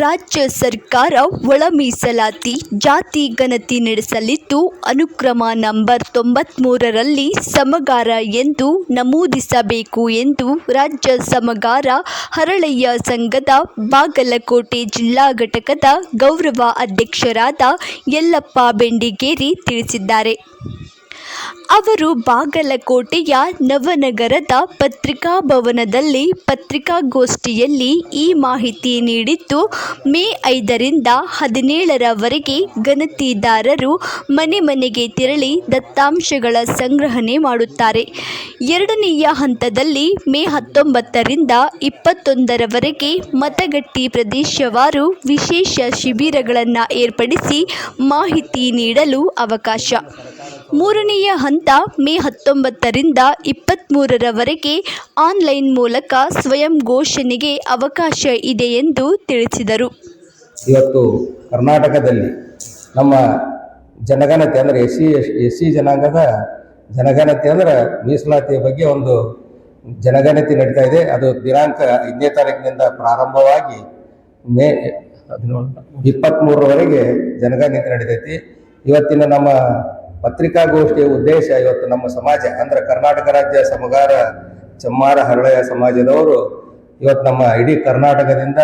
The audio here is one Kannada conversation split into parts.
ರಾಜ್ಯ ಸರ್ಕಾರ ಒಳ ಮೀಸಲಾತಿ ಜಾತಿ ಗಣತಿ ನಡೆಸಲಿದ್ದು, ಅನುಕ್ರಮ ನಂಬರ್ ತೊಂಬತ್ಮೂರರಲ್ಲಿ ಸಮಗಾರ ಎಂದು ನಮೂದಿಸಬೇಕು ಎಂದು ರಾಜ್ಯ ಸಮಗಾರ ಹರಳಯ್ಯ ಸಂಘದ ಬಾಗಲಕೋಟೆ ಜಿಲ್ಲಾ ಘಟಕದ ಗೌರವ ಅಧ್ಯಕ್ಷರಾದ ಯಲ್ಲಪ್ಪ ಬೆಂಡಿಗೇರಿ ತಿಳಿಸಿದ್ದಾರೆ. ಅವರು ಬಾಗಲಕೋಟೆಯ ನವನಗರದ ಪತ್ರಿಕಾಭವನದಲ್ಲಿ ಪತ್ರಿಕಾಗೋಷ್ಠಿಯಲ್ಲಿ ಈ ಮಾಹಿತಿ ನೀಡಿದ್ದು, ಮೇ ಐದರಿಂದ ಹದಿನೇಳರವರೆಗೆ ಗಣತಿದಾರರು ಮನೆ ಮನೆಗೆ ತೆರಳಿ ದತ್ತಾಂಶಗಳ ಸಂಗ್ರಹಣೆ ಮಾಡುತ್ತಾರೆ. ಎರಡನೆಯ ಹಂತದಲ್ಲಿ ಮೇ ಹತ್ತೊಂಬತ್ತರಿಂದ ಇಪ್ಪತ್ತೊಂದರವರೆಗೆ ಮತಗಟ್ಟಿ ಪ್ರದೇಶವಾರು ವಿಶೇಷ ಶಿಬಿರಗಳನ್ನು ಏರ್ಪಡಿಸಿ ಮಾಹಿತಿ ನೀಡಲು ಅವಕಾಶ. ಮೂರನೆಯ ಹಂತ ಮೇ ಹತ್ತೊಂಬತ್ತರಿಂದ ಇಪ್ಪತ್ತ್ಮೂರರವರೆಗೆ ಆನ್ಲೈನ್ ಮೂಲಕ ಸ್ವಯಂ ಘೋಷಣೆಗೆ ಅವಕಾಶ ಇದೆ ಎಂದು ತಿಳಿಸಿದರು. ಇವತ್ತು ಕರ್ನಾಟಕದಲ್ಲಿ ನಮ್ಮ ಜನಗಣತಿ ಅಂದರೆ ಎಸ್ ಸಿ ಎಸ್ ಸಿ ಜನಾಂಗದ ಜನಗಣತಿ ಅಂದರೆ ಮೀಸಲಾತಿಯ ಬಗ್ಗೆ ಒಂದು ಜನಗಣತಿ ನಡೀತಾ ಇದೆ. ಅದು ದಿನಾಂಕ ಐದನೇ ತಾರೀಕಿನಿಂದ ಪ್ರಾರಂಭವಾಗಿ ಮೇ ಇಪ್ಪತ್ತ್ಮೂರರವರೆಗೆ ಜನಗಣತಿ ನಡೀತೈತಿ. ಇವತ್ತಿನ ನಮ್ಮ ಪತ್ರಿಕಾಗೋಷ್ಠಿಯ ಉದ್ದೇಶ ಇವತ್ತು ನಮ್ಮ ಸಮಾಜ, ಅಂದ್ರೆ ಕರ್ನಾಟಕ ರಾಜ್ಯ ಸಮಗಾರ ಚಮ್ಮಾರ ಹರಳೆಯ ಸಮಾಜದವರು ಇವತ್ತು ನಮ್ಮ ಇಡೀ ಕರ್ನಾಟಕದಿಂದ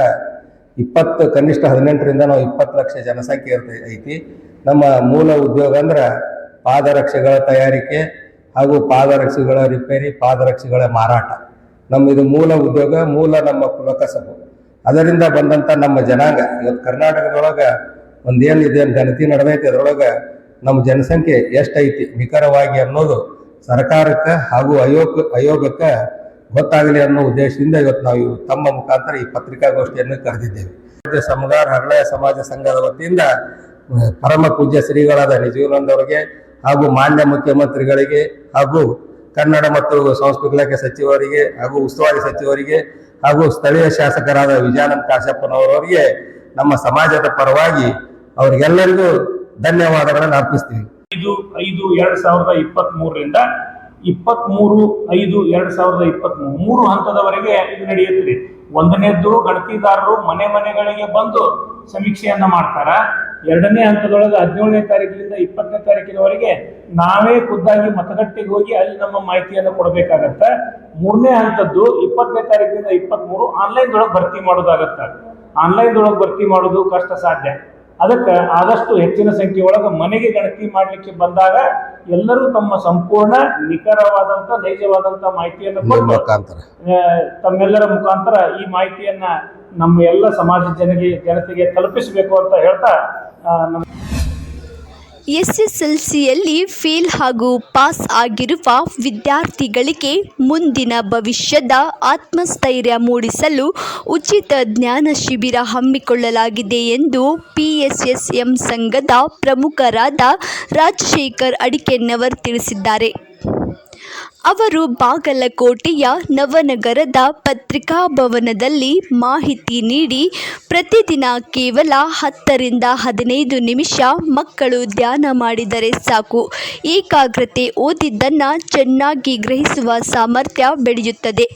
ಇಪ್ಪತ್ತು, ಕನಿಷ್ಠ ಹದಿನೆಂಟರಿಂದ ನಾವು ಇಪ್ಪತ್ತು ಲಕ್ಷ ಜನಸಂಖ್ಯೆ ಇರ್ತ, ಐತಿ. ನಮ್ಮ ಮೂಲ ಉದ್ಯೋಗ ಅಂದ್ರೆ ಪಾದರಕ್ಷೆಗಳ ತಯಾರಿಕೆ ಹಾಗೂ ಪಾದರಕ್ಷೆಗಳ ರಿಪೇರಿ, ಪಾದರಕ್ಷೆಗಳ ಮಾರಾಟ. ನಮ್ಮ ಇದು ಮೂಲ ಉದ್ಯೋಗ, ಮೂಲ ನಮ್ಮ ಕುಲಕಸಬು ಅದರಿಂದ ಬಂದಂಥ ನಮ್ಮ ಜನಾಂಗ ಇವತ್ತು ಕರ್ನಾಟಕದೊಳಗೆ ಒಂದೇನು ಇದೇನು ಗಣತಿ ನಡೆದೈತಿ. ಅದರೊಳಗೆ ನಮ್ಮ ಜನಸಂಖ್ಯೆ ಎಷ್ಟೈತಿ? ನಿಖರವಾಗಿ ಅನ್ನೋದು ಸರ್ಕಾರಕ್ಕೆ ಹಾಗೂ ಆಯೋಗ ಆಯೋಗಕ್ಕೆ ಗೊತ್ತಾಗಲಿ ಅನ್ನೋ ಉದ್ದೇಶದಿಂದ ಇವತ್ತು ನಾವು ತಮ್ಮ ಮುಖಾಂತರ ಈ ಪತ್ರಿಕಾಗೋಷ್ಠಿಯನ್ನು ಕರೆದಿದ್ದೇವೆ. ರಾಜ್ಯ ಸಮುದಾಯ ಹರಳೆಯ ಸಮಾಜ ಸಂಘದ ವತಿಯಿಂದ ಪರಮ ಪೂಜ್ಯ ಶ್ರೀಗಳಾದ ನಿಜೀವನಂದ ಅವರಿಗೆ ಹಾಗೂ ಮಾನ್ಯ ಮುಖ್ಯಮಂತ್ರಿಗಳಿಗೆ ಹಾಗೂ ಕನ್ನಡ ಮತ್ತು ಸಂಸ್ಕೃತಿ ಇಲಾಖೆ ಸಚಿವರಿಗೆ ಹಾಗೂ ಉಸ್ತುವಾರಿ ಸಚಿವರಿಗೆ ಹಾಗೂ ಸ್ಥಳೀಯ ಶಾಸಕರಾದ ವಿಜಯಾನಂದ ಕಾಶಪ್ಪನವರವರಿಗೆ ನಮ್ಮ ಸಮಾಜದ ಪರವಾಗಿ ಅವರಿಗೆಲ್ಲರಿಗೂ ಧನ್ಯವಾದಗಳನ್ನು ಅರ್ಪಿಸ್ತೀವಿ ಐದು ಐದು, ಎರಡ್ ಸಾವಿರದ ಇಪ್ಪತ್ತ್ ಮೂರರಿಂದ ಇಪ್ಪತ್ತ್ ಮೂರು ಐದು, ಎರಡ್ ಸಾವಿರದ ಇಪ್ಪತ್ತ್ ಮೂರು ಹಂತದವರೆಗೆ ಇದು ನಡೆಯುತ್ತದೆ. ಒಂದನೇದ್ದು ಗಣತಿದಾರರು ಮನೆ ಮನೆಗಳಿಗೆ ಬಂದು ಸಮೀಕ್ಷೆಯನ್ನ ಮಾಡ್ತಾರ? ಎರಡನೇ ಹಂತದೊಳಗೆ ಹದಿನೇಳನೇ ತಾರೀಕಿನಿಂದ ಇಪ್ಪತ್ತನೇ ತಾರೀಕಿನವರೆಗೆ ನಾವೇ ಖುದ್ದಾಗಿ ಮತಗಟ್ಟೆಗೆ ಹೋಗಿ ಅಲ್ಲಿ ನಮ್ಮ ಮಾಹಿತಿಯನ್ನು ಕೊಡಬೇಕಾಗತ್ತೆ? ಮೂರನೇ ಹಂತದ್ದು ಇಪ್ಪತ್ತನೇ ತಾರೀಕಿನಿಂದ ಇಪ್ಪತ್ತ್ ಮೂರು ಆನ್ಲೈನ್ ಒಳಗೆ ಭರ್ತಿ ಮಾಡೋದಾಗತ್ತೆ? ಆನ್ಲೈನ್ ಒಳಗೆ ಭರ್ತಿ ಮಾಡೋದು ಕಷ್ಟ ಸಾಧ್ಯ. ಅದಕ್ಕೆ ಆದಷ್ಟು ಹೆಚ್ಚಿನ ಸಂಖ್ಯೆ ಒಳಗೆ ಮನೆಗೆ ಗಣತಿ ಮಾಡಲಿಕ್ಕೆ ಬಂದಾಗ ಎಲ್ಲರೂ ತಮ್ಮ ಸಂಪೂರ್ಣ ನಿಖರವಾದಂತ ನೈಜವಾದಂತ ಮಾಹಿತಿಯನ್ನು ನಿಮ್ಮ ಕೊಟ್ಟು ತಮ್ಮೆಲ್ಲರ ಮುಖಾಂತರ ಈ ಮಾಹಿತಿಯನ್ನ ನಮ್ಮ ಎಲ್ಲ ಸಮಾಜ ಜನಗೆ ಜನತೆಗೆ ತಲುಪಿಸಬೇಕು ಅಂತ ಹೇಳ್ತಾ ಆ, ಎಲ್ ಸಿಯಲ್ಲಿ ಫೇಲ್ ಹಾಗೂ ಪಾಸ್ ಆಗಿರುವ ವಿದ್ಯಾರ್ಥಿಗಳಿಗೆ ಮುಂದಿನ ಭವಿಷ್ಯದ ಆತ್ಮಸ್ಥೈರ್ಯ ಮೂಡಿಸಲು ಉಚಿತ ಜ್ಞಾನ ಶಿಬಿರ ಹಮ್ಮಿಕೊಳ್ಳಲಾಗಿದೆ ಎಂದು ಪಿಎಸ್ಎಸ್ಎಂ ಸಂಘದ ಪ್ರಮುಖರಾದ ರಾಜಶೇಖರ್ ಅಡಿಕೆನ್ನವರ್ ತಿಳಿಸಿದ್ದಾರೆ. ಅವರು ಬಾಗಲಕೋಟೆಯ ನವನಗರದ ಪತ್ರಿಕಾಭವನದಲ್ಲಿ ಮಾಹಿತಿ ನೀಡಿ, ಪ್ರತಿದಿನ ಕೇವಲ ಹತ್ತರಿಂದ ಹದಿನೈದು ನಿಮಿಷ ಮಕ್ಕಳು ಧ್ಯಾನ ಮಾಡಿದರೆ ಸಾಕು. ಏಕಾಗ್ರತೆ ಓದಿದ್ದನ್ನು ಚೆನ್ನಾಗಿ ಗ್ರಹಿಸುವ ಸಾಮರ್ಥ್ಯ ಬೆಳೆಯುತ್ತದೆ.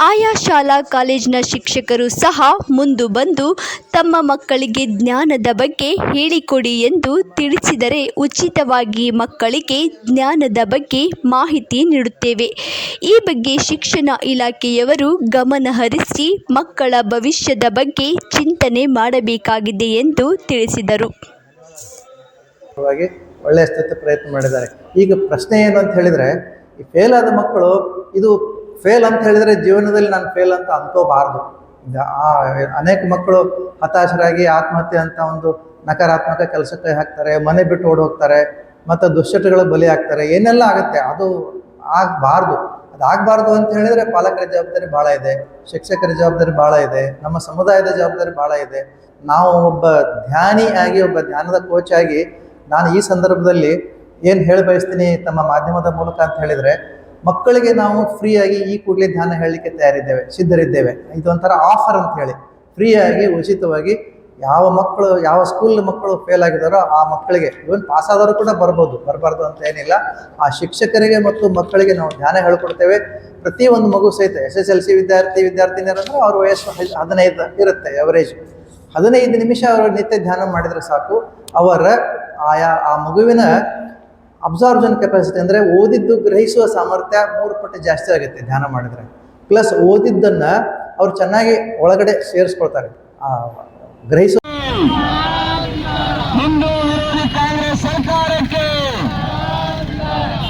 ಆಯಾ ಶಾಲಾ, ಕಾಲೇಜಿನ ಶಿಕ್ಷಕರು ಸಹ ಮುಂದು ಬಂದು ತಮ್ಮ ಮಕ್ಕಳಿಗೆ ಜ್ಞಾನದ ಬಗ್ಗೆ ಹೇಳಿಕೊಡಿ ಎಂದು ತಿಳಿಸಿದರೆ ಉಚಿತವಾಗಿ ಮಕ್ಕಳಿಗೆ ಜ್ಞಾನದ ಬಗ್ಗೆ ಮಾಹಿತಿ ನೀಡುತ್ತೇವೆ ಈ ಬಗ್ಗೆ ಶಿಕ್ಷಣ ಇಲಾಖೆಯವರು ಗಮನ ಹರಿಸಿ ಮಕ್ಕಳ ಭವಿಷ್ಯದ ಬಗ್ಗೆ ಚಿಂತನೆ ಮಾಡಬೇಕಾಗಿದೆ ಎಂದು ತಿಳಿಸಿದರು. ಒಳ್ಳೆಯ ಸ್ಥಿತಿ ಪ್ರಯತ್ನ ಮಾಡಿದ್ದಾರೆ. ಈಗ ಪ್ರಶ್ನೆ ಏನು ಅಂತ ಹೇಳಿದರೆ, ಈ ಫೇಲ್ ಆದ ಮಕ್ಕಳು, ಇದು ಫೇಲ್ ಅಂತ ಹೇಳಿದರೆ ಜೀವನದಲ್ಲಿ ನಾನು ಫೇಲ್ ಅಂತ ಅನ್ಕೋಬಾರ್ದು. ಆ ಅನೇಕ ಮಕ್ಕಳು ಹತಾಶರಾಗಿ ಆತ್ಮಹತ್ಯೆ ಅಂತ ಒಂದು ನಕಾರಾತ್ಮಕ ಕೆಲಸಕ್ಕೆ ಹಾಕ್ತಾರೆ, ಮನೆ ಬಿಟ್ಟು ಓಡೋಗ್ತಾರೆ, ಮತ್ತು ದುಶ್ಚಟಗಳ ಬಲಿ ಆಗ್ತಾರೆ ಏನೆಲ್ಲ ಆಗುತ್ತೆ, ಅದು ಆಗಬಾರ್ದು. ಅದಾಗಬಾರ್ದು ಅಂತ ಹೇಳಿದರೆ ಪಾಲಕರ ಜವಾಬ್ದಾರಿ ಭಾಳ ಇದೆ, ಶಿಕ್ಷಕರ ಜವಾಬ್ದಾರಿ ಭಾಳ ಇದೆ, ನಮ್ಮ ಸಮುದಾಯದ ಜವಾಬ್ದಾರಿ ಭಾಳ ಇದೆ. ನಾವು ಒಬ್ಬ ಧ್ಯಾನಿ ಆಗಿ, ಒಬ್ಬ ಧ್ಯಾನದ ಕೋಚ್ ಆಗಿ ನಾನು ಈ ಸಂದರ್ಭದಲ್ಲಿ ಏನು ಹೇಳಿ ಬಯಸ್ತೀನಿ ತಮ್ಮ ಮಾಧ್ಯಮದ ಮೂಲಕ ಅಂತ ಹೇಳಿದರೆ, ಮಕ್ಕಳಿಗೆ ನಾವು ಫ್ರೀಯಾಗಿ ಈ ಕೂಡಲೇ ಧ್ಯಾನ ಹೇಳಲಿಕ್ಕೆ ತಯಾರಿದ್ದೇವೆ, ಸಿದ್ಧರಿದ್ದೇವೆ. ಇದೊಂಥರ ಆಫರ್ ಅಂತ ಹೇಳಿ ಫ್ರೀಯಾಗಿ ಉಚಿತವಾಗಿ ಯಾವ ಮಕ್ಕಳು, ಯಾವ ಸ್ಕೂಲ್ ಮಕ್ಕಳು ಫೇಲ್ ಆಗಿದಾರೋ ಆ ಮಕ್ಕಳಿಗೆ ಇವನ್ ಪಾಸ್ ಆದವರು ಕೂಡ ಬರ್ಬೋದು. ಬರಬಾರ್ದು ಅಂತ ಏನಿಲ್ಲ. ಆ ಶಿಕ್ಷಕರಿಗೆ ಮತ್ತು ಮಕ್ಕಳಿಗೆ ನಾವು ಧ್ಯಾನ ಹೇಳ್ಕೊಡ್ತೇವೆ. ಪ್ರತಿ ಒಂದು ಮಗು ಸಹಿತ ಎಸ್ ಎಸ್ ಎಲ್ ಸಿ ವಿದ್ಯಾರ್ಥಿ ವಿದ್ಯಾರ್ಥಿನಿಯರಂದ್ರೆ ಅವ್ರ ವಯಸ್ಸು ಹದ್- ಹದಿನೈದು ಇರುತ್ತೆ ಅವರೇಜ್ ಹದಿನೈದು ನಿಮಿಷ ಅವರು ನಿತ್ಯ ಧ್ಯಾನ ಮಾಡಿದರೆ ಸಾಕು. ಅವರ ಆಯಾ, ಆ ಮಗುವಿನ ಅಬ್ಸಾರ್ಬ್ಷನ್ ಕೆಪಾಸಿಟಿ ಅಂದರೆ ಓದಿದ್ದು ಗ್ರಹಿಸುವ ಸಾಮರ್ಥ್ಯ ಮೂರು ಪಟ್ಟು ಜಾಸ್ತಿ ಆಗುತ್ತೆ ಧ್ಯಾನ ಮಾಡಿದರೆ. ಪ್ಲಸ್ ಓದಿದ್ದನ್ನು ಅವ್ರು ಚೆನ್ನಾಗಿ ಒಳಗಡೆ ಸೇರಿಸ್ಕೊಳ್ತಾರೆ. ಆ ಗ್ರಹಿಸುವ ಹಿಂದೂ ವಿರೋಧಿ ಕಾಂಗ್ರೆಸ್ ಸರ್ಕಾರಕ್ಕೆ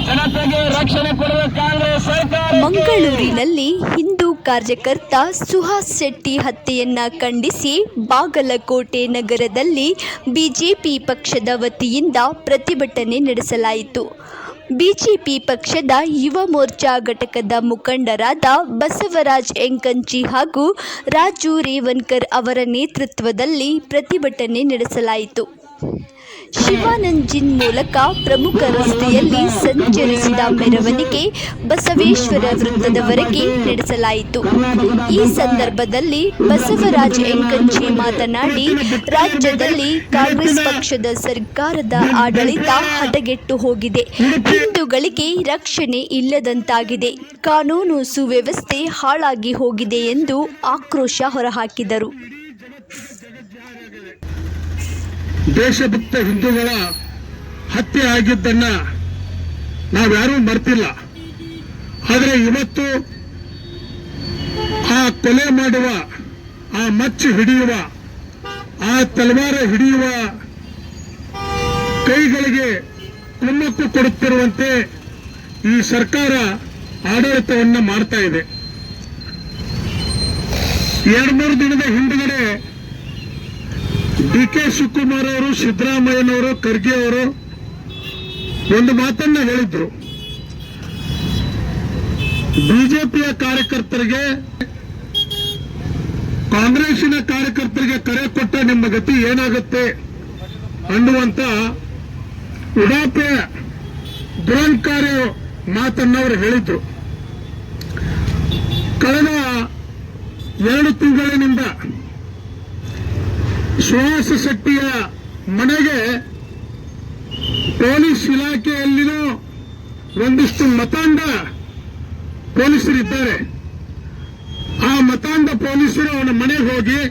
ಜನತೆಗೆ ರಕ್ಷಣೆ ಕೊಡುವ ಕಾಂಗ್ರೆಸ್ ಸರ್ಕಾರ ಮಂಗಳೂರಿನಲ್ಲಿ ಹಿಂದೂ ಕಾರ್ಯಕರ್ತ ಸುಹಾಸ್ ಶೆಟ್ಟಿ ಹತ್ಯೆಯನ್ನ ಖಂಡಿಸಿ ಬಾಗಲಕೋಟೆ ನಗರದಲ್ಲಿ ಬಿಜೆಪಿ ಪಕ್ಷದ ವತಿಯಿಂದ ಪ್ರತಿಭಟನೆ ನಡೆಸಲಾಯಿತು. ಬಿಜೆಪಿ ಪಕ್ಷದ ಯುವ ಮೋರ್ಚಾ ಘಟಕದ ಮುಖಂಡರಾದ ಬಸವರಾಜ್ ಎಂಕಂಚಿ ಹಾಗೂ ರಾಜು ರೇವನ್ಕರ್ ಅವರ ನೇತೃತ್ವದಲ್ಲಿ ಪ್ರತಿಭಟನೆ ನಡೆಸಲಾಯಿತು. ಶಿವಾನಂಜಿನ್ ಮೂಲಕ ಪ್ರಮುಖ ರಸ್ತೆಯಲ್ಲಿ ಸಂಚರಿಸಿದ ಮೆರವಣಿಗೆ ಬಸವೇಶ್ವರ ವೃತ್ತದವರೆಗೆ ನಡೆಸಲಾಯಿತು. ಈ ಸಂದರ್ಭದಲ್ಲಿ ಬಸವರಾಜ್ ಎಂಕಂಚಿ ಮಾತನಾಡಿ, ರಾಜ್ಯದಲ್ಲಿ ಕಾಂಗ್ರೆಸ್ ಪಕ್ಷದ ಸರ್ಕಾರದ ಆಡಳಿತ ಹದಗೆಟ್ಟು ಹೋಗಿದೆ. ಹಿಂದೂಗಳಿಗೆ ರಕ್ಷಣೆ ಇಲ್ಲದಂತಾಗಿದೆ. ಕಾನೂನು ಸುವ್ಯವಸ್ಥೆ ಹಾಳಾಗಿ ಹೋಗಿದೆ ಎಂದು ಆಕ್ರೋಶ ಹೊರಹಾಕಿದರು. ದೇಶಭಕ್ತ ಹಿಂದೂಗಳ ಹತ್ಯೆ ಆಗಿದ್ದನ್ನ ನಾವ್ಯಾರೂ ಮರ್ತಿಲ್ಲ. ಆದರೆ ಇವತ್ತು ಆ ಕೊಲೆ ಮಾಡುವ, ಆ ಮಚ್ಚು ಹಿಡಿಯುವ, ಆ ತಲವಾರ ಹಿಡಿಯುವ ಕೈಗಳಿಗೆ ಕುಮ್ಮಕ್ಕು ಕೊಡುತ್ತಿರುವಂತೆ ಈ ಸರ್ಕಾರ ಆಡಳಿತವನ್ನು ಮಾಡ್ತಾ ಇದೆ. ಎರಡು ಮೂರು ದಿನದ ಹಿಂದುಗಡೆ ಡಿ ಕೆ ಶಿವಕುಮಾರ್ ಅವರು, ಸಿದ್ದರಾಮಯ್ಯನವರು, ಖರ್ಗೆ ಅವರು ಒಂದು ಮಾತನ್ನ ಹೇಳಿದ್ರು. ಬಿಜೆಪಿಯ ಕಾರ್ಯಕರ್ತರಿಗೆ, ಕಾಂಗ್ರೆಸ್ಸಿನ ಕಾರ್ಯಕರ್ತರಿಗೆ ಕರೆ ಕೊಟ್ಟ ನಿಮ್ಮ ಗತಿ ಏನಾಗುತ್ತೆ ಅನ್ನುವಂತ ಉಡಾಪೆ ದುರಂಕಾರಿ ಮಾತನ್ನ ಅವರು ಹೇಳಿದ್ರು. ಕಳೆದ ಎರಡು ತಿಂಗಳಿನಿಂದ ಸುಹಾಸ ಶೆಟ್ಟಿಯ ಮನೆಗೆ ಪೊಲೀಸ್ ಇಲಾಖೆಯಲ್ಲಿನೂ ಒಂದಿಷ್ಟು ಮತಾಂಧ ಪೊಲೀಸರಿದ್ದಾರೆ. ಆ ಮತಾಂಧ ಪೊಲೀಸರು ಅವನ ಮನೆಗೆ ಹೋಗಿ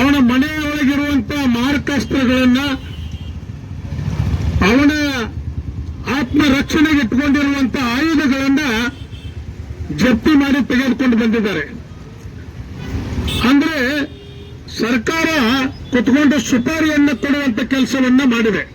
ಅವನ ಮನೆಯೊಳಗಿರುವಂತಹ ಮಾರಕಾಸ್ತ್ರಗಳನ್ನ ಅವನ ಆತ್ಮರಕ್ಷಣೆಗೆ ಇಟ್ಟುಕೊಂಡಿರುವಂತಹ ಆಯುಧಗಳನ್ನ ಜಪ್ತಿ ಮಾಡಿ ತೆಗೆದುಕೊಂಡು ಬಂದಿದ್ದಾರೆ. ಅಂದ್ರೆ ಸರ್ಕಾರ ಕುತ್ಕೊಂಡು ಸುಪಾರಿಯನ್ನು ಕೊಡುವಂತ ಕೆಲಸವನ್ನ ಮಾಡಿದೆ.